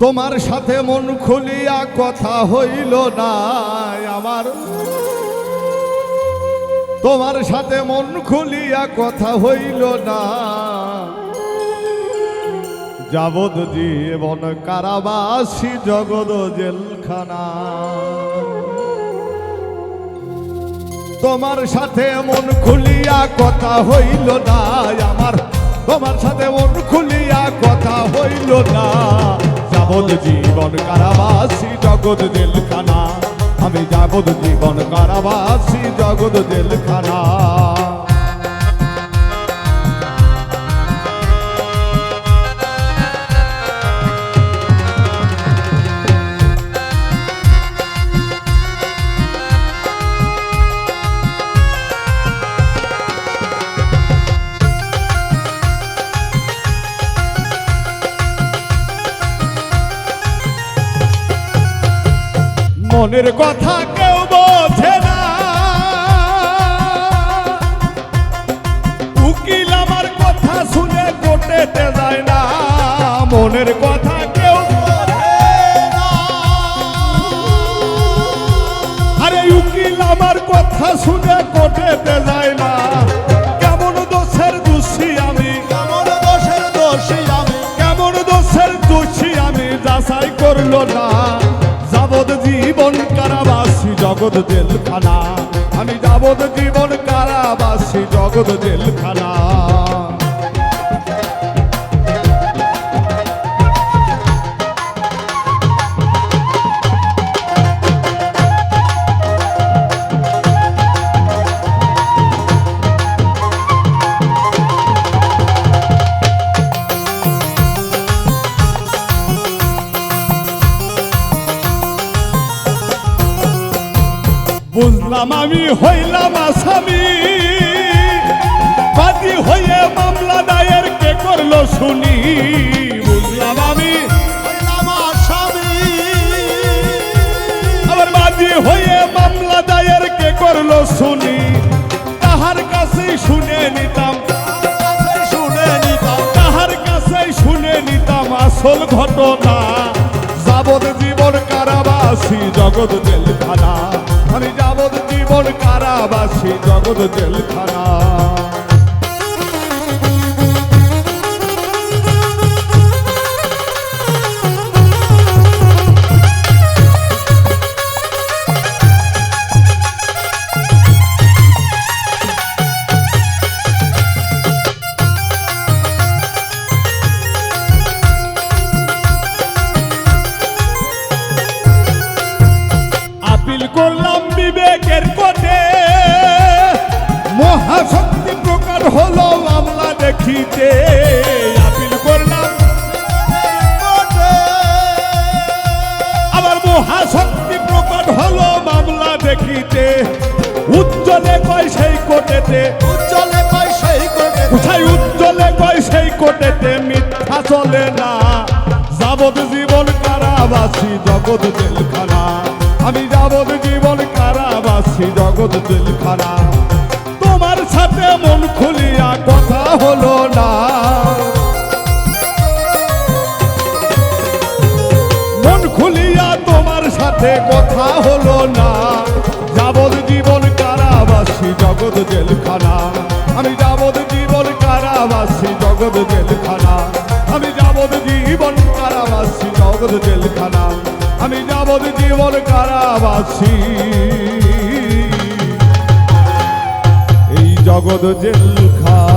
তোমার সাথে মন খুলিয়া কথা হইল না আমার। তোমার সাথে মন খুলিয়া কথা হইল না যাবদ জীবন কারাবাসী জগদ জেলখানা। তোমার সাথে মন খুলিয়া কথা হইল না আমার। তোমার সাথে মন খুলিয়া কথা হইল না যাবদ জীবন কারাবাসী জগৎ দিলখানা আমি যাবত জীবন কারাবাসী জগৎ জেলখানা। মনের কথা কেউ বোঝে না। উকিল আমার কথা শুনে কোটেতে যায় না। মনের কথা কেউ আরে উকিল আমার কথা শুনে কোটেতে যায় না। কেমন দোষের দোষী আমি? কেমন দোষের দোষী আমি? কেমন দোষের দোষী আমি? যাচাই করল না। জগৎ জেলখানা। আমি যাবত জীবন কারাবাসী জগৎ জেলখানা। বুঝলাম আমি, হইলাম আসামি। বাদী হয়ে মামলা দায়ের কে করল শুনি। বুঝলাম আমি, হইলাম আসামি। আবার বাদী হয়ে মামলা দায়ের কে করল শুনি। তাহার কাছে শুনে নিতাম শুনে নিতাম, তাহার কাছে শুনে নিতাম আসল ঘটনা। যাবত জীবন কারাবাসী, জগৎ জেলখানা। আমি যাবত জীবন কারাবাসী জগৎ জেলখানা বিবেকের কোটে। মহাশক্তি প্রকার হলো মামলা দেখিতে। আপিল করলাম আবার মহাশক্তি প্রকট হলো মামলা দেখিতে। উজ্জ্বলে কয় সেই কোটেতে। উজ্জ্বলে কয় সেই কোটে কোথায় উজ্জ্বলে কয় সেই কোটেতে? মিথ্যা চলে না। যাবত জীবন কারাবাসী জগৎ জেলখানা। আমি যাবত জীবন কারাবাসী জগৎ জেলখানা তোমার সাথে মন খুলিয়া কথা হলো না। মন খুলিয়া তোমার সাথে কথা হলো না। যাবত জীবন কারাবাসী জগৎ জেলখানা। আমি যাবত জীবন কারাবাসী জগৎ জেলখানা। আমি যাবত জীবন কারাবাসী জগৎ জেলখানা। আমি যাবত জীবন কারাবাসী। এই জগৎ জেলখানা